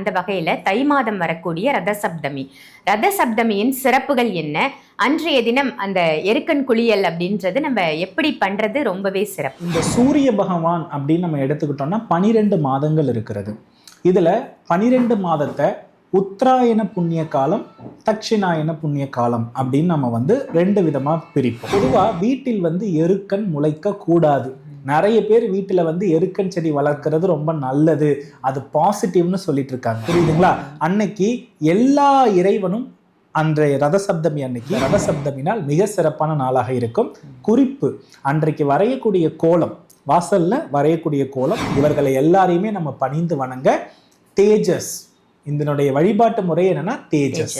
அந்த வகையில் தை மாதம் வரக்கூடிய ரத சப்தமி ரத சப்தமியின் சிறப்புகள் என்ன? அன்றைய தினம் அந்த எருக்கன் குளியல் அப்படின்றது நம்ம எப்படி பண்றது ரொம்பவே சிறப்பு. இந்த சூரிய பகவான் அப்படின்னு நம்ம எடுத்துக்கிட்டோம்னா பனிரெண்டு மாதங்கள் இருக்கிறது. இதில் பனிரெண்டு மாதத்தை உத்தராயண புண்ணிய காலம் தட்சிணாயன புண்ணிய காலம் அப்படின்னு நம்ம வந்து ரெண்டு விதமாக பிரிப்போம். பொதுவாக வீட்டில் வந்து எருக்கன் முளைக்க கூடாது நிறைய பேர் வீட்டில் வந்து எருக்கன் செடி வளர்க்கறது ரொம்ப நல்லது. அது பாசிட்டிவ்னு சொல்லிட்டு இருக்காங்க புரியுதுங்களா? அன்னைக்கு எல்லா இறைவனும் அன்றைய ரத சப்தமி அன்னைக்கு ரத சப்தமினால் மிக சிறப்பான நாளாக இருக்கும். குறிப்பு அன்றைக்கு வரையக்கூடிய கோலம் வாசல்ல வரையக்கூடிய கோலம் இவர்களை எல்லாரையுமே நம்ம பணிந்து வணங்க தேஜஸ். இதனுடைய வழிபாட்டு முறை என்னன்னா தேஜஸ்.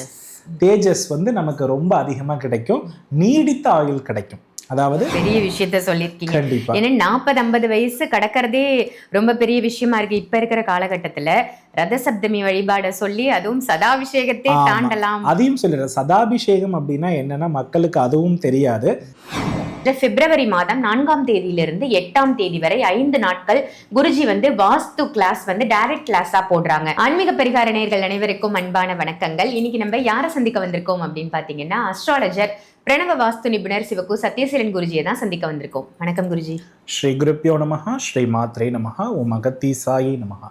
தேஜஸ். வந்து நமக்கு ரொம்ப அதிகமா கிடைக்கும். நீடித்த ஆயுள் கிடைக்கும். அதாவது பெரிய விஷயத்த சொல்லியிருக்கீங்க. கண்டிப்பா. ஏன்னா நாற்பது ஐம்பது வயசு கடக்கறதே ரொம்ப பெரிய விஷயமா இருக்கு. இப்ப இருக்கிற காலகட்டத்துல ரத சப்தமி வழிபாட சொல்லி அதுவும் சதாபிஷேகத்தை. தாண்டலாம். அதையும் சொல்லிடுறேன். சதாபிஷேகம் அப்படின்னா என்னன்னா மக்களுக்கு அதுவும் தெரியாது. இந்த பிப்ரவரி மாதம் நான்காம் தேதியிலிருந்து எட்டாம் தேதி வரை ஐந்து நாட்கள் குருஜி வந்து வாஸ்து கிளாஸ் வந்து டைரக்ட் கிளாஸா போடுறாங்க. ஆன்மீக பரிகார நேர்கள் அனைவருக்கும் அன்பான வணக்கங்கள். இன்னைக்கு நம்ம யாரை சந்திக்க வந்திருக்கோம் அப்படின்னு பாத்தீங்கன்னா அஸ்ட்ராலஜர் பிரணவ வாஸ்து நிபுணர் சிவகு சத்யசீலன் குருஜியை தான் சந்திக்க வந்திருக்கோம். வணக்கம் குருஜி. ஸ்ரீ குருப்பியோ நமகா ஸ்ரீ மாத்ரே நமகா ஓம் அகத்தி சாயி நமகா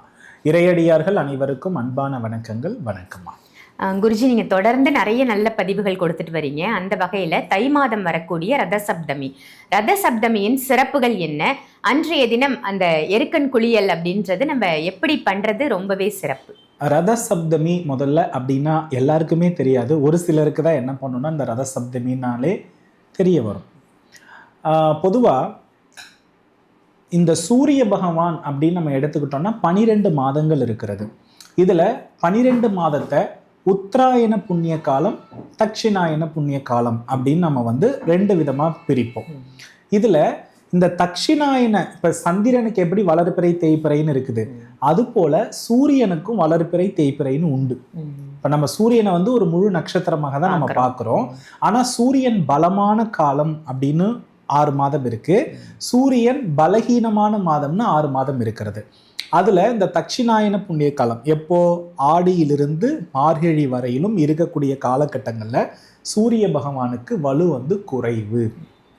இறையடியார்கள் அனைவருக்கும் அன்பான வணக்கங்கள். வணக்கம்மா. குருஜி நீங்க தொடர்ந்து நிறைய நல்ல பதிவுகள் கொடுத்துட்டு வரீங்க. அந்த வகையில தை மாதம் வரக்கூடிய ரத சப்தமி ரத சப்தமியின் சிறப்புகள் என்ன? அன்றைய தினம் அந்த எருக்கன் குளியல் அப்படின்றது நம்ம எப்படி பண்றது ரொம்பவே சிறப்பு. ரத சப்தமி முதல்ல அப்படின்னா எல்லாருக்குமே தெரியாது. ஒரு சிலருக்கு தான் என்ன பண்ணணும்னா இந்த ரத சப்தமினாலே தெரிய வரும். பொதுவாக இந்த சூரிய பகவான் அப்படின்னு நம்ம எடுத்துக்கிட்டோம்னா பனிரெண்டு மாதங்கள் இருக்கிறது. இதில் பனிரெண்டு மாதத்தை உத்தராயண புண்ணிய காலம் தட்சிணாயன புண்ணிய காலம் அப்படின்னு நம்ம வந்து ரெண்டு விதமாக பிரிப்போம். இதில் இந்த தட்சிணாயன இப்போ சந்திரனுக்கு எப்படி வளர்பிறை தேய்பிறைன்னு இருக்குது. அதுபோல சூரியனுக்கும் வளர்பிறை தேய்பிறைன்னு உண்டு. இப்போ நம்ம சூரியனை வந்து ஒரு முழு நட்சத்திரமாக தான் நம்ம பார்க்குறோம். ஆனால் சூரியன் பலமான காலம் அப்படின்னு ஆறு மாதம் இருக்கு. சூரியன் பலகீனமான மாதம்னு ஆறு மாதம் இருக்கிறது. அதுல இந்த தட்சிணாயன புண்ணிய காலம் எப்போ ஆடியிலிருந்து மார்கழி வரையிலும் இருக்கக்கூடிய காலகட்டங்கள்ல சூரிய பகவானுக்கு வலு வந்து குறைவு.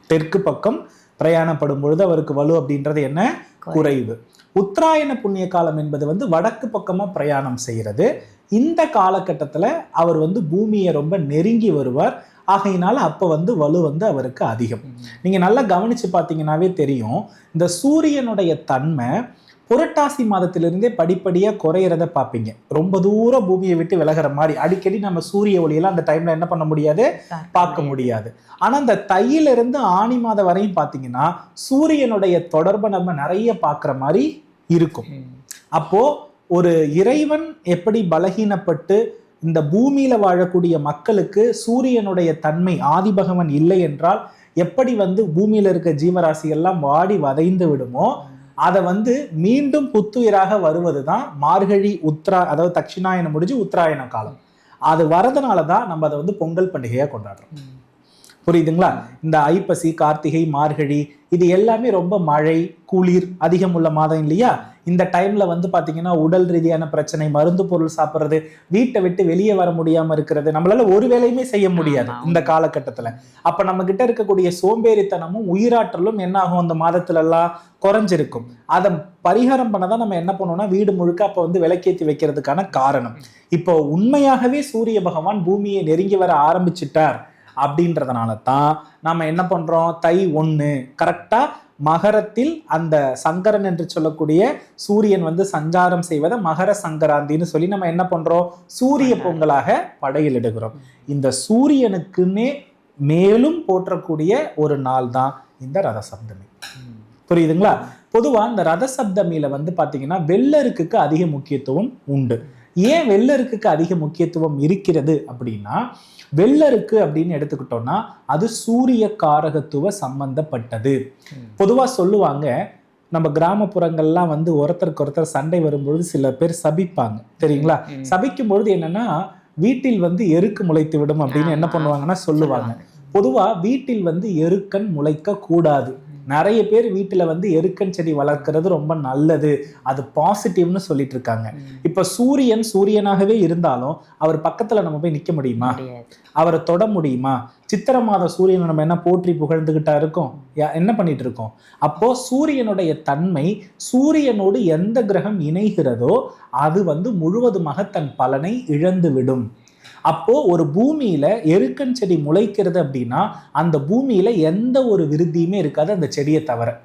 தெற்கு பக்கம் பிரயாணப்படும் பொழுது அவருக்கு வலு அப்படின்றது என்ன? குறைவு. உத்தராயண புண்ணிய காலம் என்பது வந்து வடக்கு பக்கமா பிரயாணம் செய்கிறது இந்த காலகட்டத்துல அவர் வந்து பூமியை ரொம்ப நெருங்கி வருவார். ஆகையினால அப்ப வந்து வலு வந்து அவருக்கு அதிகம். நீங்க நல்லா கவனிச்சு பார்த்தீங்கன்னாவே தெரியும். இந்த சூரியனுடைய தன்மை புரட்டாசி மாதத்திலிருந்தே படிப்படியா குறையிறத பார்ப்பீங்க. ரொம்ப தூரம் பூமியை விட்டு விலகிற மாதிரி. அடிக்கடி நம்ம சூரிய ஒளியெல்லாம் அந்த டைம்ல என்ன பண்ண முடியாது? பார்க்க முடியாது. ஆனா இந்த தையில இருந்து ஆணி மாதம் வரையும் பார்த்தீங்கன்னா சூரியனுடைய தொடர்பை நம்ம நிறைய பார்க்குற மாதிரி இருக்கும். அப்போ ஒரு இறைவன் எப்படி பலகீனப்பட்டு இந்த பூமியில வாழக்கூடிய மக்களுக்கு சூரியனுடைய தன்மை ஆதிபகவன் இல்லை என்றால் எப்படி வந்து பூமியில இருக்க ஜீவராசி எல்லாம் வாடி வதைந்து விடுமோ அதை வந்து மீண்டும் புத்துயிராக வருவது தான் மார்கழி உத்ரா அதாவது தட்சிணாயனம் முடிஞ்சு உத்தராயண காலம். அது வரதுனால தான் நம்ம அதை வந்து பொங்கல் பண்டிகையாக கொண்டாடுறோம். புரியுதுங்களா? இந்த ஐப்பசி கார்த்திகை மார்கழி இது எல்லாமே ரொம்ப மழை குளிர் அதிகம் உள்ள மாதம் இல்லையா? இந்த டைம்ல வந்து பாத்தீங்கன்னா உடல் ரீதியான பிரச்சனை மருந்து பொருள் சாப்பிட்றது வீட்டை விட்டு வெளியே வர முடியாம இருக்கிறது நம்மளால ஒரு வேலையுமே செய்ய முடியாது. இந்த காலகட்டத்துல. அப்ப நம்ம கிட்ட இருக்கக்கூடிய சோம்பேறித்தனமும் உயிராற்றலும் என்ன ஆகும்? அந்த மாதத்துல எல்லாம் குறைஞ்சிருக்கும். அதை பரிகாரம் பண்ணதான் நம்ம என்ன பண்ணுவோம்னா வீடு முழுக்க அப்ப வந்து விளக்கேத்தி வைக்கிறதுக்கான காரணம். இப்போ உண்மையாகவே சூரிய பகவான் பூமியை நெருங்கி வர ஆரம்பிச்சிட்டார். அப்படின்றதுனால தான் நாம என்ன பண்றோம்? தை ஒண்ணு. கரெக்டா மகரத்தில் அந்த சங்கரன் என்று சொல்லக்கூடிய சூரியன் வந்து சஞ்சாரம் செய்வதை மகர சங்கராந்தின்னு சொல்லி நம்ம என்ன பண்றோம்? சூரிய பொங்கலாக படையலிடுகிறோம். இந்த சூரியனுக்குன்னே மேலும் போற்றக்கூடிய ஒரு நாள் தான் இந்த ரத சப்தமி புரியுதுங்களா? பொதுவா இந்த ரத சப்தமியில வந்து பாத்தீங்கன்னா வெள்ளருக்குக்கு அதிக முக்கியத்துவம் உண்டு. ஏன் வெள்ளருக்குக்கு அதிக முக்கியத்துவம் இருக்கிறது அப்படின்னா வெள்ளருக்கு அப்படின்னு எடுத்துக்கிட்டோம்னா அது சூரிய காரகத்துவ சம்பந்தப்பட்டது. பொதுவா சொல்லுவாங்க நம்ம கிராமப்புறங்கள்லாம் வந்து ஒருத்தருக்கு ஒருத்தர் சண்டை வரும்பொழுது சில பேர் சபிப்பாங்க. தெரியுங்களா? சபிக்கும் பொழுது என்னன்னா வீட்டில் வந்து எருக்கு முளைத்து விடும் அப்படின்னு என்ன. பண்ணுவாங்கன்னா சொல்லுவாங்க. பொதுவா வீட்டில் வந்து எருக்கன் முளைக்க கூடாது நிறைய பேர் வீட்டுல வந்து எருக்கன் செடி வளர்க்கறது ரொம்ப நல்லது. அது பாசிட்டிவ்னு சொல்லிட்டு இருக்காங்க இப்ப சூரியன் சூரியனாகவே இருந்தாலும் அவர் பக்கத்துல நம்ம போய் நிக்க முடியுமா. அவரை தொட முடியுமா? சித்திர மாத சூரியனை நம்ம என்ன போற்றி புகழ்ந்துகிட்டா இருக்கோம்? என்ன பண்ணிட்டு இருக்கோம் அப்போ சூரியனுடைய தன்மை சூரியனோடு எந்த கிரகம் இணைகிறதோ அது வந்து முழுவதுமாக தன் பலனை இழந்து விடும் அப்போ ஒரு பூமியில எருக்கன் செடி முளைக்கிறது அப்படின்னா அந்த பூமியில எந்த ஒரு விருத்தியுமே இருக்காது அந்த செடியை தவிர.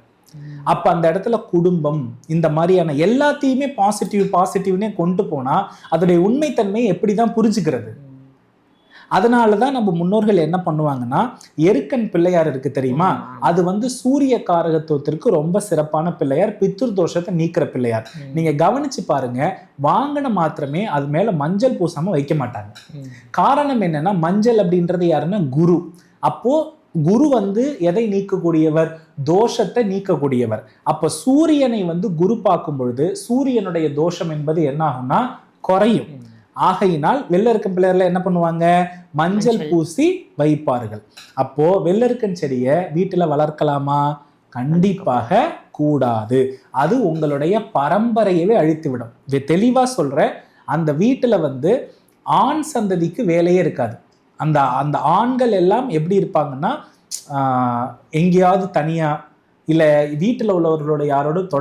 அப்ப அந்த இடத்துல குடும்பம் இந்த மாதிரியான எல்லாத்தையுமே பாசிட்டிவ் பாசிட்டிவ்னே கொண்டு போனா அதோடைய உண்மைத்தன்மையை எப்படிதான் புரிஞ்சுக்கிறது? அதனால தான் நம்ம முன்னோர்கள் என்ன பண்ணுவாங்கன்னா எருக்கன் பிள்ளையார் இருக்கு தெரியுமா? அது வந்து சூரிய காரகத்துவத்திற்கு ரொம்ப சிறப்பான பிள்ளையார் பித்ருர் தோஷத்தை நீக்கிற பிள்ளையார். நீங்க கவனிச்சு பாருங்க வாங்கின மாத்திரமே அது மேல மஞ்சள் பூசாம வைக்க மாட்டாங்க. காரணம் என்னன்னா மஞ்சள் அப்படின்றது யாருன்னா குரு. அப்போ குரு வந்து எதை நீக்கக்கூடியவர்? தோஷத்தை நீக்கக்கூடியவர். அப்ப சூரியனை வந்து குரு பார்க்கும் பொழுது சூரியனுடைய தோஷம் என்பது என்ன ஆகும்னா குறையும். ஆகையினால் வெள்ளருக்கம் பிள்ளையர்ல என்ன பண்ணுவாங்க? மஞ்சள். பூசி வைப்பார்கள். அப்போ வெள்ளருக்கன் செடியை வீட்டுல வளர்க்கலாமா? கண்டிப்பாக கூடாது. அது உங்களுடைய பரம்பரையவே அழித்துவிடும். இது தெளிவா சொல்ற அந்த வீட்டுல வந்து ஆண் சந்ததிக்கு வேலையே இருக்காது. அந்த அந்த ஆண்கள் எல்லாம் எப்படி இருப்பாங்கன்னா எங்கேயாவது தனியா இல்ல வீட்டுல உள்ளவர்களோட யாரோடும்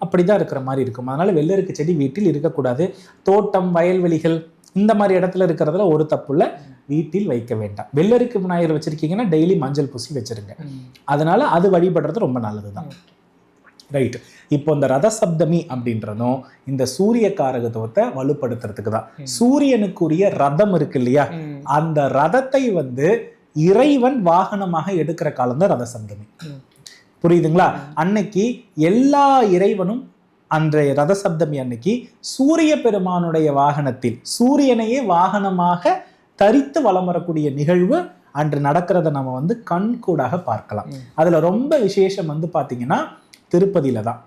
தொடர்பாகாம அப்படிதான் இருக்கிற மாதிரி இருக்கும். அதனால வெள்ளருக்கு செடி வீட்டில் இருக்கக்கூடாது. தோட்டம் வயல்வெளிகள் இந்த மாதிரி இடத்துல இருக்கிறதுல ஒரு தப்பு இல்ல. வீட்டில் வைக்க வேண்டாம். வெள்ளருக்கு விநாயகர் வச்சிருக்கீங்கன்னா டெய்லி மஞ்சள் பூசி வச்சிருங்க. அதனால அது வழிபடுறது ரொம்ப நல்லதுதான். ரைட் இப்போ இந்த ரத சப்தமி அப்படின்றதும் இந்த சூரிய காரகத்துவத்தை வலுப்படுத்துறதுக்கு தான். சூரியனுக்குரிய ரதம் இருக்கு இல்லையா. அந்த ரதத்தை வந்து இறைவன் வாகனமாக எடுக்கிற காலம் தான் ரத சப்தமி. புரியுதுங்களா அன்னைக்கு எல்லா இறைவனும் அன்றைய ரத சப்தமி அன்னைக்கு சூரிய பெருமானுடைய வாகனத்தில் சூரியனையே வாகனமாக தரித்து வலம் வரக்கூடிய நிகழ்வு அன்று நடக்கிறத நம்ம வந்து கண்கூடாக பார்க்கலாம். அதுல ரொம்ப விசேஷம் வந்து பாத்தீங்கன்னா திருப்பதியில தான்.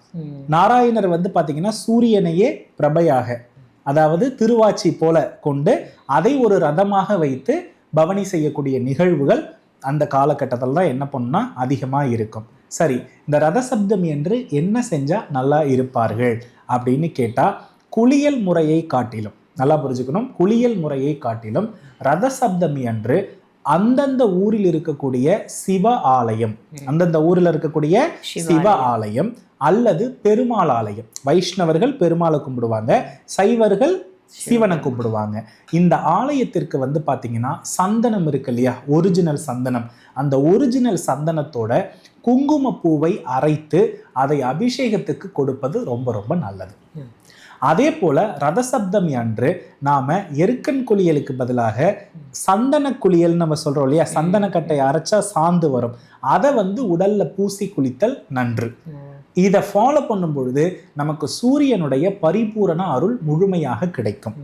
நாராயணர் வந்து பாத்தீங்கன்னா சூரியனையே பிரபையாக அதாவது திருவாச்சி போல கொண்டு அதை ஒரு ரதமாக வைத்து பவனி செய்யக்கூடிய நிகழ்வுகள் அந்த காலகட்டத்தில் தான் என்ன பண்ணுனா அதிகமாக இருக்கும் சரி இந்த ரத சப்தமி என்று என்ன செஞ்சா நல்லா இருப்பார்கள் அப்படின்னு கேட்டா குளியல் முறையை காட்டிலும் நல்லா புரிஞ்சுக்கணும் குளியல் முறையை காட்டிலும் ரத சப்தமி அன்று அந்தந்த ஊரில் இருக்கக்கூடிய சிவ ஆலயம். அந்தந்த ஊரில் இருக்கக்கூடிய சிவ. ஆலயம் அல்லது பெருமாள் ஆலயம் வைஷ்ணவர்கள் பெருமாளை கும்பிடுவாங்க சைவர்கள் சிவனை கும்பிடுவாங்க இந்த ஆலயத்திற்கு வந்து பாத்தீங்கன்னா சந்தனம் இருக்கு இல்லையா? ஒரிஜினல் சந்தனம். அந்த ஒரிஜினல் சந்தனத்தோட குங்குமப்பூவை அரைத்து அதை அபிஷேகத்துக்கு கொடுப்பது ரொம்ப ரொம்ப நல்லது. அதே போல ரதசப்தமி அன்று நாம எருக்கன் குளியலுக்கு பதிலாக சந்தன குளியல் நம்ம சொல்றோம் இல்லையா? சந்தனக்கட்டை அரைச்சா சாந்து வரும். அதை வந்து உடல்ல பூசி குளித்தல் நன்று. இதை ஃபாலோ பண்ணும் பொழுது நமக்கு சூரியனுடைய பரிபூரண அருள் முழுமையாக கிடைக்கும்.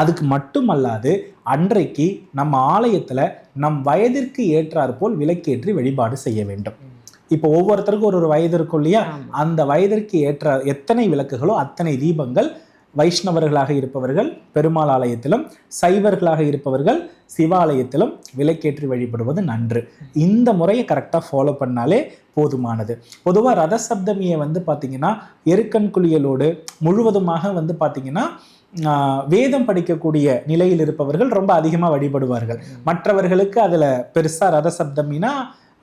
அதுக்கு மட்டுமல்லாது அன்றைக்கு நம்ம ஆலயத்துல நம் வயதிற்கு ஏற்றாற்போல் விளக்கேற்றி வழிபாடு செய்ய வேண்டும். இப்போ ஒவ்வொருத்தருக்கும் ஒரு ஒரு வயது இருக்கும் இல்லையா. அந்த வயதிற்கு ஏற்ற எத்தனை விளக்குகளோ அத்தனை தீபங்கள் வைஷ்ணவர்களாக இருப்பவர்கள் பெருமாள் ஆலயத்திலும் சைவர்களாக இருப்பவர்கள் சிவாலயத்திலும் விலைக்கேற்றி வழிபடுவது நன்று. இந்த முறையை கரெக்டாக ஃபாலோ பண்ணாலே போதுமானது. பொதுவாக ரத சப்தமியை வந்து பார்த்தீங்கன்னா எருக்கன் குளியலோடு முழுவதுமாக வந்து பார்த்தீங்கன்னா வேதம் படிக்கக்கூடிய நிலையில் இருப்பவர்கள் ரொம்ப அதிகமாக வழிபடுவார்கள். மற்றவர்களுக்கு அதில் பெருசாக ரத சப்தமினா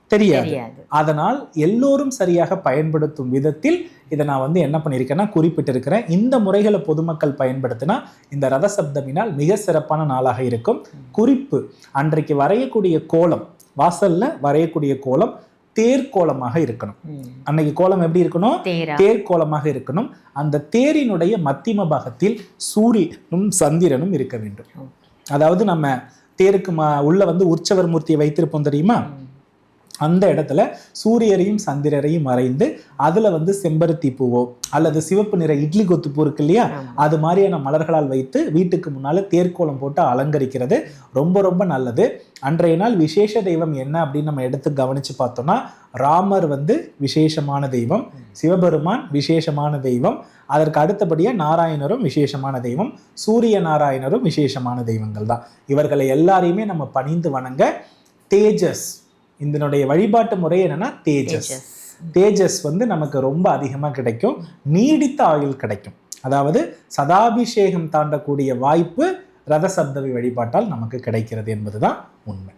தெரியாது. அதனால் எல்லோரும் சரியாக பயன்படுத்தும் விதத்தில் இதை நான் வந்து என்ன பண்ணியிருக்கேன்னா குறிப்பிட்டிருக்கிறேன். இந்த முறைகளை பொதுமக்கள் பயன்படுத்தினா இந்த ரத சப்தமினால் மிக சிறப்பான நாளாக இருக்கும். குறிப்பு அன்றைக்கு வரையக்கூடிய கோலம் வாசல்ல வரையக்கூடிய கோலம் தேர்கோலமாக இருக்கணும். ம். அன்னைக்கு கோலம் எப்படி இருக்கணும்? தேரா? தேர்கோலமாக இருக்கணும். அந்த தேரினுடைய மத்திம பாகத்தில் சூரியனும் சந்திரனும் இருக்க வேண்டும். அதாவது நம்ம தேருக்கு ம- உள்ள வந்து உற்சவர் மூர்த்தியை வைத்திருப்போம் தெரியுமா. அந்த இடத்துல சூரியரையும் சந்திரரையும் மறைந்து அதுல வந்து செம்பருத்தி பூவோ அல்லது சிவப்பு நிற இட்லி கொத்து பூ இருக்கு இல்லையா. அது மாதிரியான மலர்களால் வைத்து வீட்டுக்கு முன்னால தேர்க்கோலம் போட்டு அலங்கரிக்கிறது. ரொம்ப ரொம்ப நல்லது. அன்றைய நாள் விசேஷ தெய்வம் என்ன அப்படின்னு நம்ம எடுத்து கவனிச்சு பார்த்தோம்னா ராமர் வந்து விசேஷமான தெய்வம் சிவபெருமான் விசேஷமான தெய்வம் அதற்கு அடுத்தபடியா நாராயணரும் விசேஷமான தெய்வம் சூரிய நாராயணரும் விசேஷமான தெய்வங்கள் தான். இவர்களை எல்லாரையுமே நம்ம பணிந்து வணங்க தேஜஸ் இதனுடைய வழிபாட்டு முறை என்னன்னா தேஜஸ். தேஜஸ். வந்து நமக்கு ரொம்ப அதிகமாக கிடைக்கும். நீடித்த ஆயுள் கிடைக்கும். அதாவது சதாபிஷேகம் தாண்டக்கூடிய வாய்ப்பு ரத சப்தமி வழிபாட்டால் நமக்கு கிடைக்கிறது என்பதுதான் உண்மை.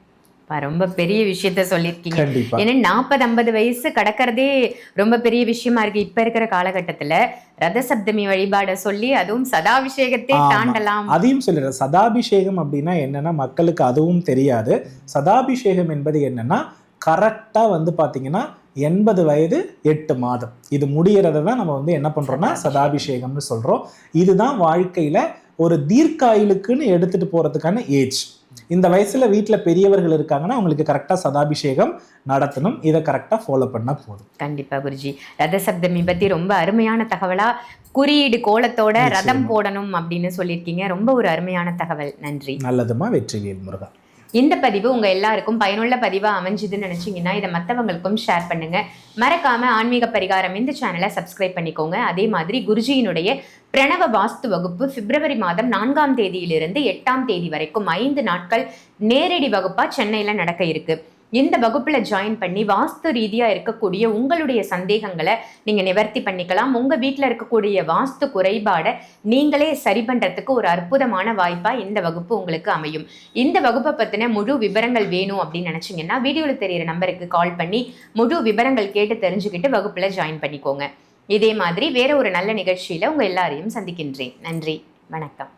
ரொம்ப பெரிய விஷயத்த சொல்லியிருக்கீங்க ஏன்னா நாற்பது ஐம்பது வயசு கடக்கறதே ரொம்ப பெரிய விஷயமா இருக்கு. இப்ப இருக்கிற காலகட்டத்துல ரத சப்தமி வழிபாட சொல்லி அதுவும் சதாபிஷேகத்தை. தாண்டலாம். அதையும் சொல்லிடுறேன். சதாபிஷேகம் அப்படின்னா என்னன்னா மக்களுக்கு அதுவும் தெரியாது. சதாபிஷேகம் என்பது என்னன்னா கரெக்டா வந்து பாத்தீங்கன்னா எண்பது வயது எட்டு மாதம். இது முடியறத தான் நம்ம வந்து என்ன பண்றோம்னா சதாபிஷேகம்னு சொல்றோம். இதுதான் வாழ்க்கையில ஒரு தீர்க்காயுளுக்குன்னு எடுத்துட்டு போறதுக்கான ஏஜ். இந்த வயசுல வீட்ல பெரியவர்கள் இருக்காங்கன்னா அவங்களுக்கு கரெக்டா சதாபிஷேகம் நடத்தணும். இதை கரெக்டா ஃபாலோ பண்ணா போதும். கண்டிப்பா குருஜி. ரத சப்தமி பத்தி ரொம்ப அருமையான தகவலா குறியீடு கோலத்தோட ரதம். போடணும் அப்படின்னு சொல்லியிருக்கீங்க. ரொம்ப ஒரு அருமையான தகவல். நன்றி. நல்லதுமா வெற்றிவேல் முருகா. இந்த பதிவு உங்கள் எல்லாருக்கும் பயனுள்ள பதிவாக அமைஞ்சுதுன்னு நினச்சிங்கன்னா இதை மற்றவங்களுக்கும் ஷேர் பண்ணுங்க. மறக்காம ஆன்மீக பரிகாரம் இந்த சேனலை சப்ஸ்கிரைப் பண்ணிக்கோங்க. அதே மாதிரி குருஜியினுடைய பிரணவ வாஸ்து வகுப்பு பிப்ரவரி மாதம் நான்காம் தேதியிலிருந்து எட்டாம் தேதி வரைக்கும் ஐந்து நாட்கள் நேரடி வகுப்பாக சென்னையில் நடக்க இருக்குது இந்த வகுப்பில் ஜாயின் பண்ணி வாஸ்து ரீதியாக இருக்கக்கூடிய உங்களுடைய சந்தேகங்களை நீங்கள் நிவர்த்தி பண்ணிக்கலாம். உங்கள் வீட்டில் இருக்கக்கூடிய வாஸ்து குறைபாடை நீங்களே சரி பண்ணுறதுக்கு ஒரு அற்புதமான வாய்ப்பாக இந்த வகுப்பு உங்களுக்கு அமையும். இந்த வகுப்பை பற்றின முழு விவரங்கள் வேணும் அப்படின்னு நினச்சிங்கன்னா வீடியோவில் தெரியிற நம்பருக்கு கால் பண்ணி முழு விவரங்கள் கேட்டு தெரிஞ்சுக்கிட்டு வகுப்பில் ஜாயின் பண்ணிக்கோங்க. இதே மாதிரி வேற ஒரு நல்ல நிகழ்ச்சியில் உங்கள் எல்லாரையும் சந்திக்கின்றேன். நன்றி. வணக்கம்.